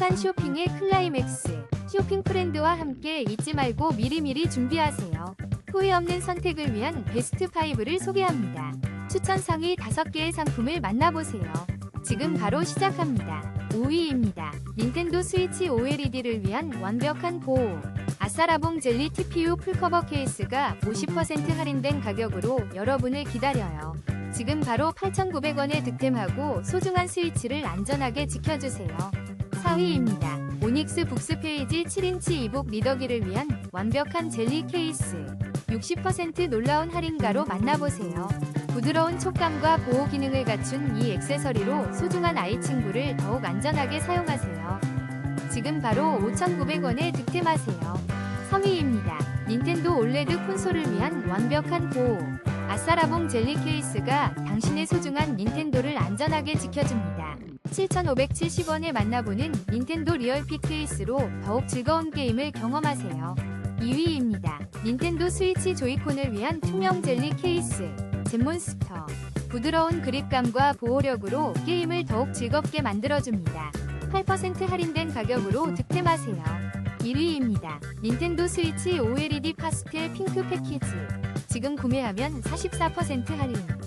행복한 쇼핑의 클라이맥스. 쇼핑 프렌드와 함께 잊지 말고 미리미리 준비하세요. 후회 없는 선택을 위한 베스트 5를 소개합니다. 추천 상위 5개의 상품을 만나보세요. 지금 바로 시작합니다. 5위입니다. 닌텐도 스위치 OLED를 위한 완벽한 보호. 아싸라봉 젤리 TPU 풀커버 케이스가 50% 할인된 가격으로 여러분을 기다려요. 지금 바로 8,900원에 득템하고 소중한 스위치를 안전하게 지켜주세요. 4위입니다. 오닉스 북스 페이지 7인치 이북 리더기를 위한 완벽한 젤리 케이스. 60% 놀라운 할인가로 만나보세요. 부드러운 촉감과 보호 기능을 갖춘 이 액세서리로 소중한 아이 친구를 더욱 안전하게 사용하세요. 지금 바로 5,900원에 득템하세요. 3위입니다. 닌텐도 올레드 콘솔을 위한 완벽한 보호. 아싸라봉 젤리 케이스가 당신의 소중한 닌텐도를 안전하게 지켜줍니다. 7,570원에 만나보는 닌텐도 리얼픽 케이스로 더욱 즐거운 게임을 경험하세요. 2위입니다. 닌텐도 스위치 조이콘을 위한 투명 젤리 케이스. 젠몬스터. 부드러운 그립감과 보호력으로 게임을 더욱 즐겁게 만들어줍니다. 8% 할인된 가격으로 득템하세요. 1위입니다. 닌텐도 스위치 OLED 파스텔 핑크 패키지. 지금 구매하면 44% 할인.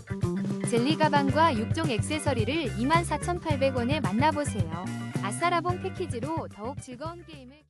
젤리 가방과 6종 액세서리를 24,800원에 만나보세요. 아싸라봉 패키지로 더욱 즐거운 게임을